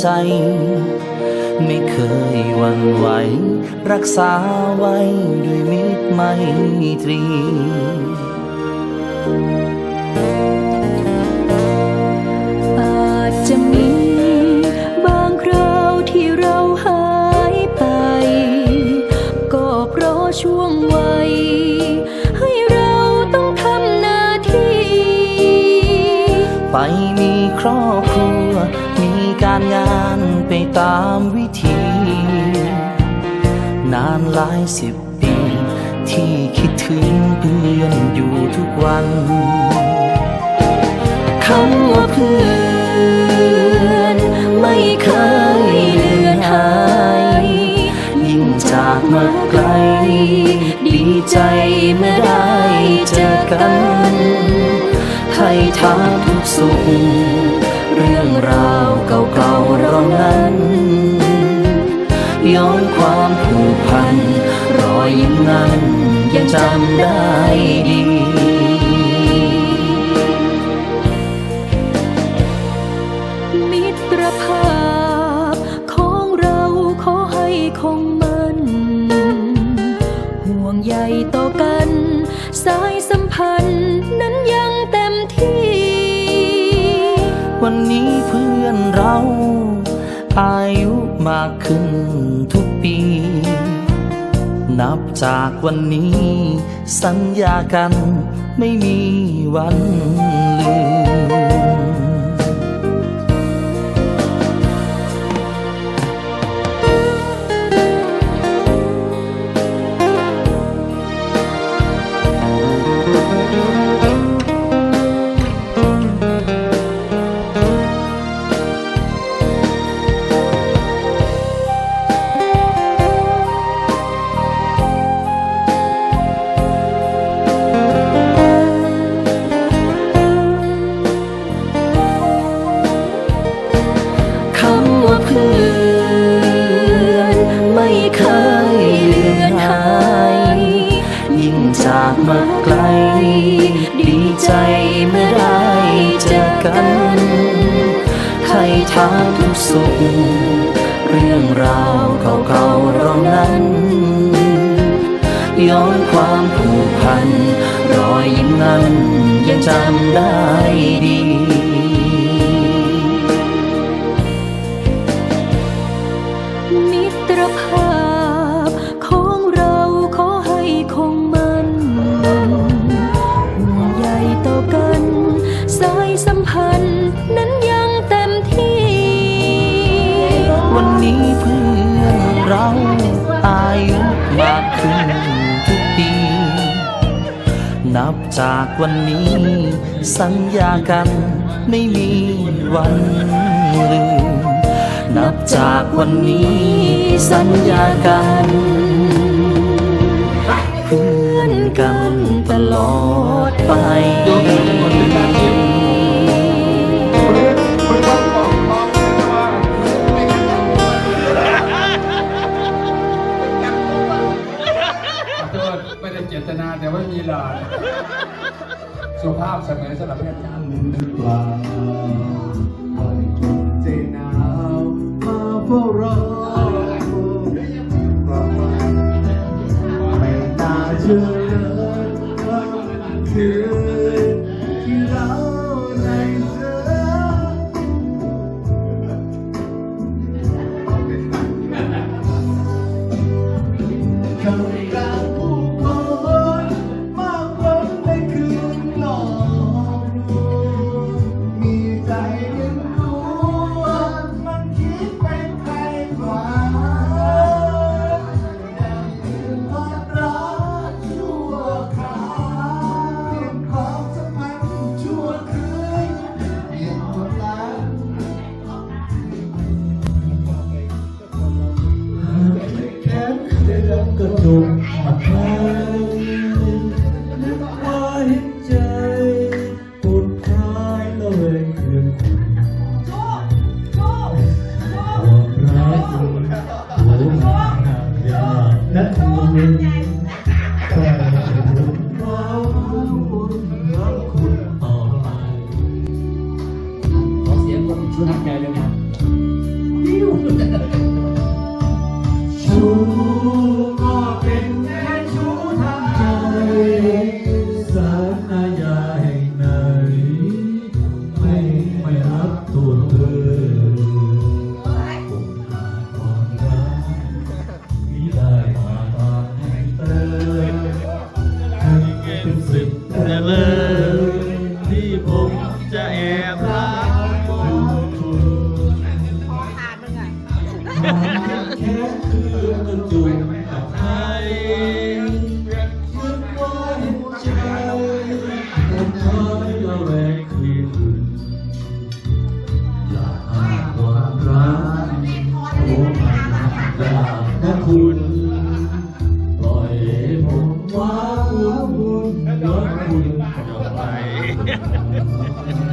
ใจ ไม่เคยวันไหว รักษาไว้ด้วยมิตรไมตรีอาจจะมีบางคราวที่เราหายไป ก็เพราะช่วงวัยให้เราต้องทำหน้าที่ ไปมีครอบครัว การงานไปตามวิธี นานหลายสิบปี ที่คิดถึงเพื่อนอยู่ทุกวันคำว่าเพื่อนไม่เคยเลือนหาย ยิ่งจากมาไกล ดีใจเมื่อได้เจอกันไทยทางทุกสุข ราวเก่าๆเรานั้นย้อนความผูกพัน รอยยิ้มนั้นยังจำได้ดีมิตรภาพของเราขอให้คงมันห่วงใยต่อกัน สายสัมพันธ์นั้นยังเต็มที่ วันนี้เพื่อนเรา อายุมากขึ้นทุกปี นับจากวันนี้ สัญญากันไม่มีวันลืม ความผูกพัน รอยยิ้มนั้นยังจำได้ดี จากวันนี้ สัญญากันไม่มีวันลืม นับจากวันนี้ สัญญากัน เพื่อนกันตลอดไป สุภาพเสมอสำหรับเพื่อนจ้าหรือเปล่า กระดูกหักแพ้ Ha ha ha ha ha!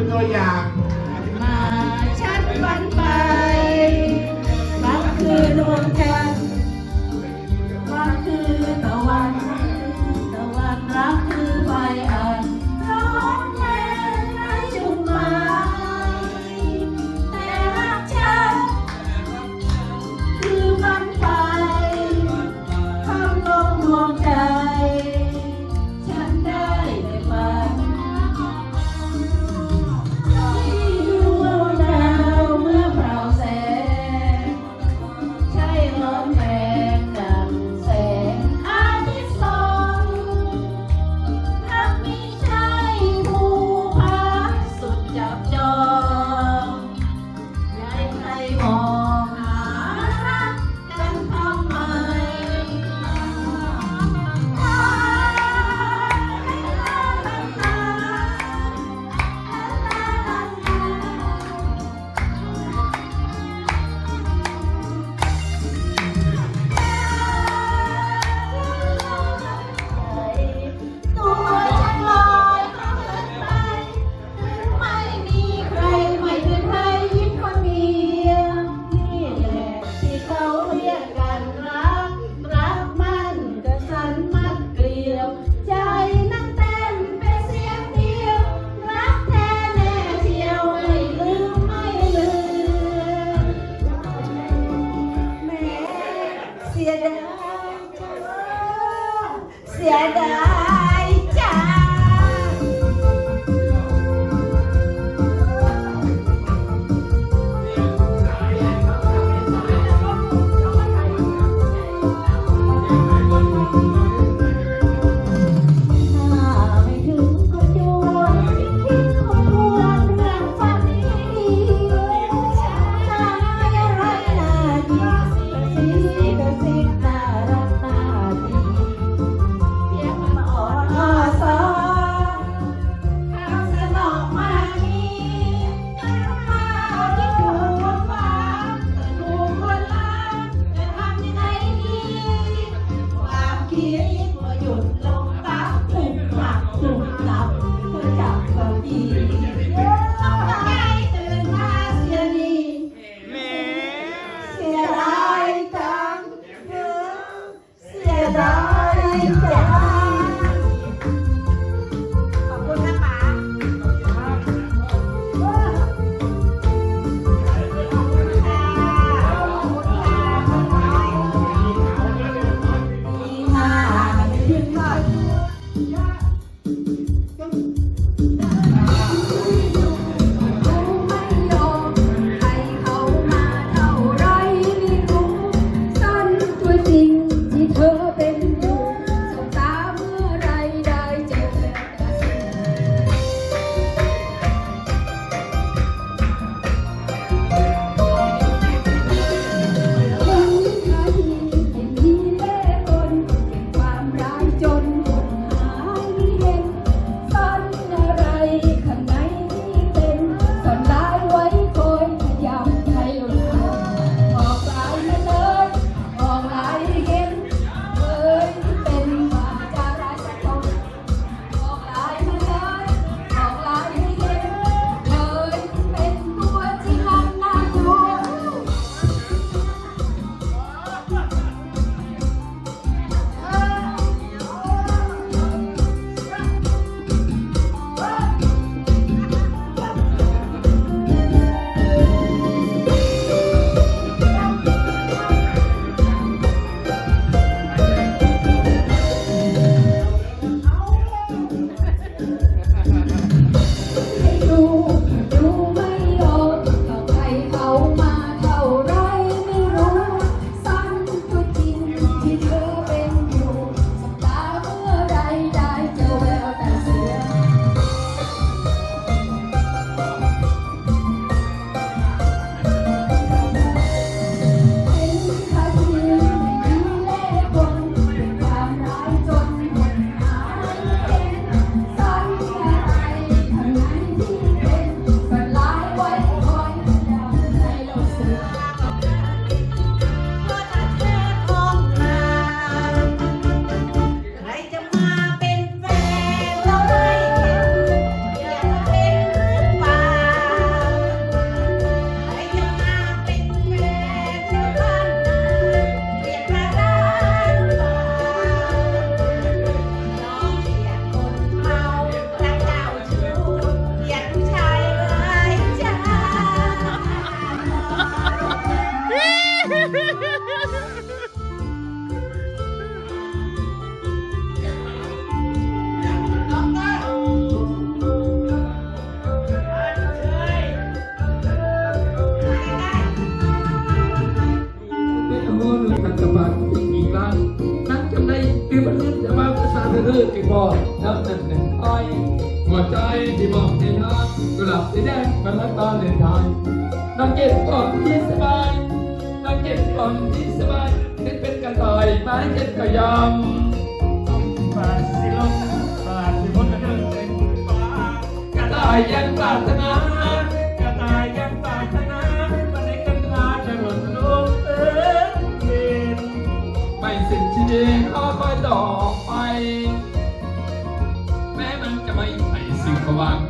เป็นตัวอย่าง เก็บก่อนที่สบายนอนเก็บก่อนที่สบายเห็นเป็นกระต่ายไม้เก็บกระยำบาสิลงบาดสิพ้นกระเดินเต็มฟ้ากระต่ายยังปรารถนากระต่ายยังปรารถนามันในกันลาจะหล่นลงเอิ้นเด่นไม่สิ้นชีวิตขอคอยต่อไป แม้มันจะไม่ไปสิ่งขวาง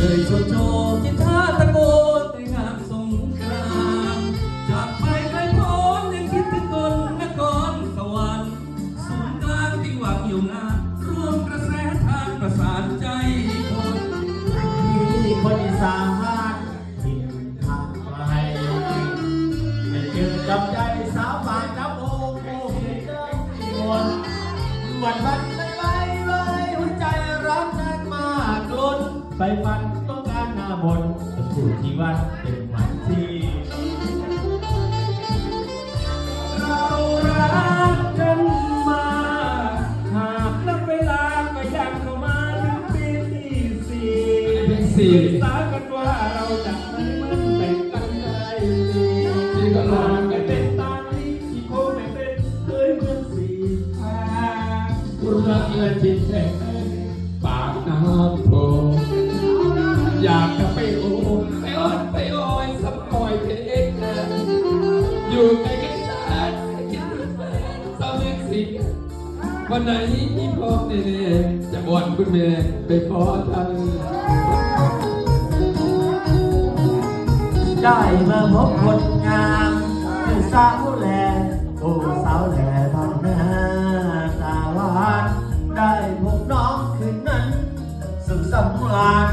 ที่เค เราจะไม่มันแต่งกันได้ดีนี่ก็ลองกัไม่นเป็นตามที่ที่โคไม่เป็นเคยเหมือนสี่ทางรักและจิตแท้ปากน้ำโพอยากจะไปโอ้ไปอ้อนไปโอ้ยสักหน่อยเพลงนะอยู่ใกล้กันชาติคิดถึงแฟนสาวเล็กสิวันไหนพ่อเน่ๆจะบวนคุณแม่ไปขอท่าน ได้มาพบคนงามคือสาวแลโอ้สาวแลพันหน้าตาหวานได้พบน้องคืนนั้น สุขสำราญ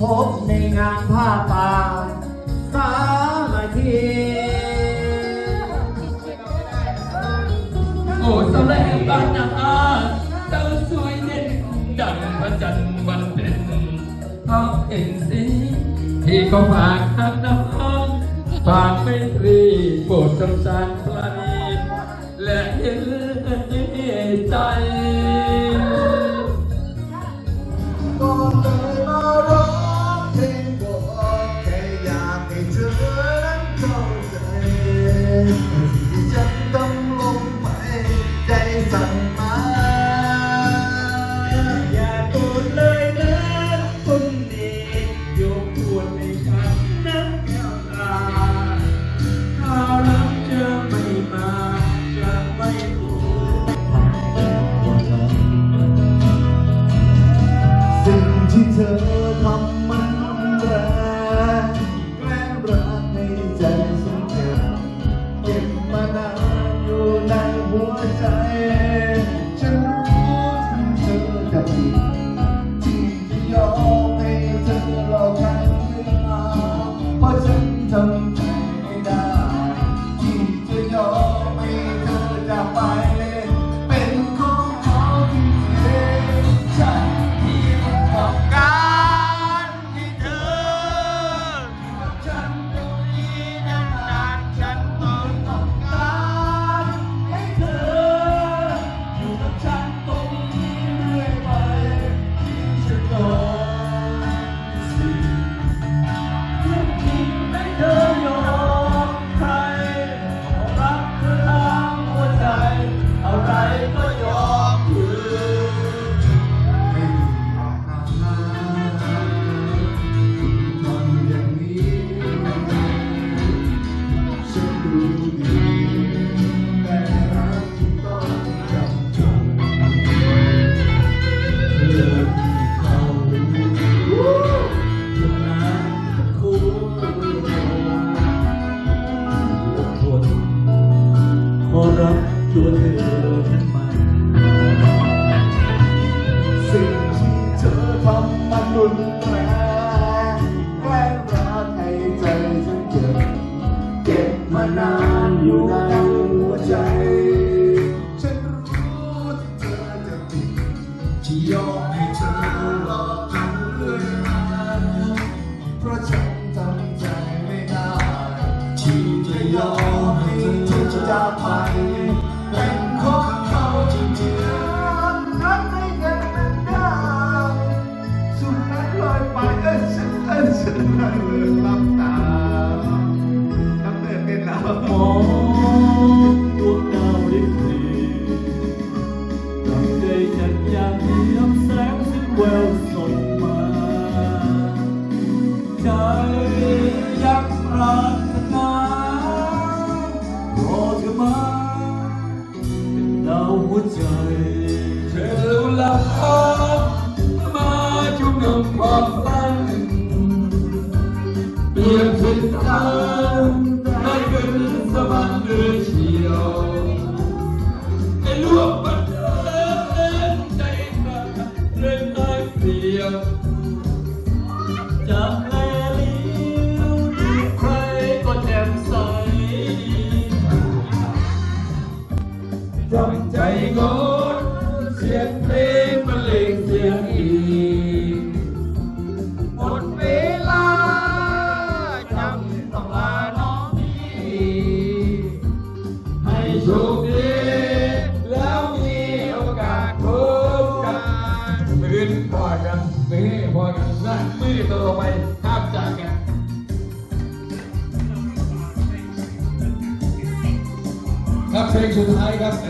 พบในงานผ้าป่าสามัคคีโอ้สาวแลบ้านนาเจ้าสวยเด่นดังพระจันทร์วันเพ็ญเพราะเห็นสีที่ก็ฝากทางน้อ งฝากไม่ตรีโปรดสงสารพระนีและเห็นใจก่อนเลยมาร้องเพลงบอกแค่อยากให้เธอนั้นเข้าใจที่ฉัน อะ ใจงด เสียงเพลงบรรเลงเสียงอีกหมดเวลาจำต้องลาน้องพี่ให้โชคดีแล้วมีโอกาสพบกันมือพอกันมือพอกันนะมือต่อไปห้ามจากกันครับเพลงสุดท้ายครับ